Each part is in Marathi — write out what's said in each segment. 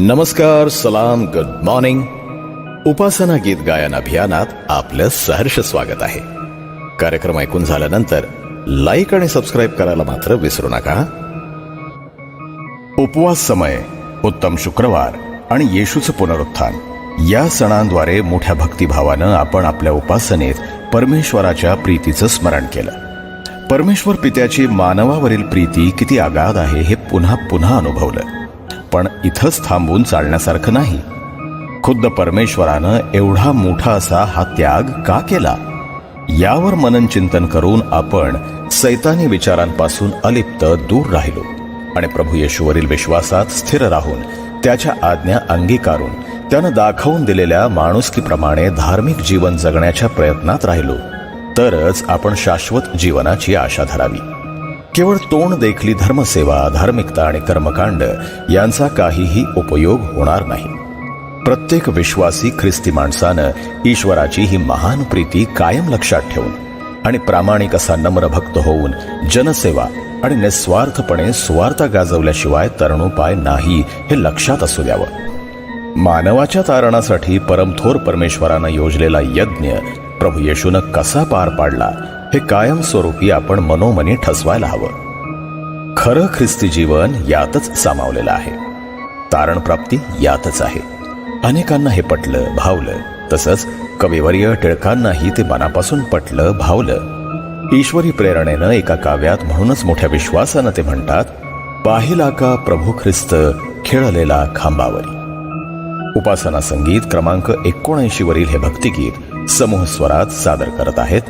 नमस्कार सलाम गुड मॉर्निंग उपासना गीत गायन अभियानात आपलं सहर्ष स्वागत आहे. कार्यक्रम ऐकून झाल्यानंतर लाईक आणि सबस्क्राईब करायला मात्र विसरू नका. उपवास समय उत्तम शुक्रवार आणि येशूचं पुनरुत्थान. या सणांद्वारे मोठ्या भक्तिभावानं आपण आपल्या उपासनेत परमेश्वराच्या प्रीतीचं स्मरण केलं. परमेश्वर पित्याची मानवावरील प्रीती किती आगाध आहे हे पुन्हा पुन्हा अनुभवलं. पण इथंच थांबून चालण्यासारखं नाही. खुद्द परमेश्वरानं एवढा मोठा असा हा त्याग का केला? यावर मनन चिंतन करून आपण सैतानी विचारांपासून अलिप्त दूर राहिलो आणि प्रभू येशूवरील विश्वासात स्थिर राहून त्याच्या आज्ञा अंगीकारून त्यानं दाखवून दिलेल्या माणुसकीप्रमाणे धार्मिक जीवन जगण्याच्या प्रयत्नात राहिलो. तरच आपण शाश्वत जीवनाची आशा धरावी. केवळ तोंड देखली धर्मसेवा धार्मिकता आणि कर्मकांड यांचा काहीही उपयोग होणार नाही. प्रत्येक विश्वासी ख्रिस्ती माणसानं ईश्वराची ही महान प्रीती कायम लक्षात ठेवून आणि प्रामाणिक असा नम्र भक्त होऊन जनसेवा आणि निस्वार्थपणे स्वार्थ गाजवल्याशिवाय तरणोपाय नाही हे लक्षात असू द्यावं. मानवाच्या तारणासाठी परमथोर परमेश्वरानं योजलेला यज्ञ प्रभू येशूनं कसा पार पाडला हे कायमस्वरूपी आपण मनोमनी ठसवायला हवं. खरं ख्रिस्ती जीवन यातच सामावलेलं आहे. तारण प्राप्ती यातच आहे. अनेकांना हे पटलं भावलं तसंच कविवर्य टिळकांनाही ते मनापासून पटलं भावलं. ईश्वरी प्रेरणेनं एका काव्यात म्हणूनच मोठ्या विश्वासानं ते म्हणतात पाहिला का प्रभू ख्रिस्त खेळलेला खांबावरी? उपासना संगीत क्रमांक एकोणऐंशी वरील हे भक्तिगीत समूह स्वरात सादर करत आहेत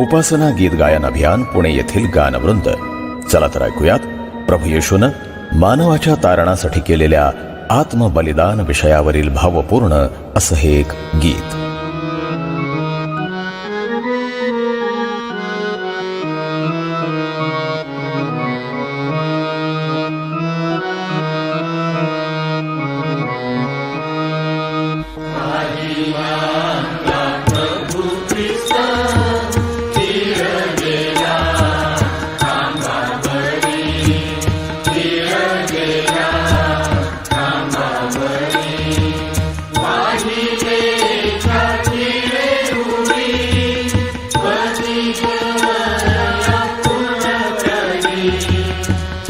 उपासना गीत गायन अभियान पुणे येथील गानवृंद. चला तर ऐकूयात. प्रभू येशून मानवाच्या तारणासाठी केलेल्या आत्मबलिदान विषयावरील भावपूर्ण असं हे एक गीत.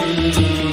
Thank you.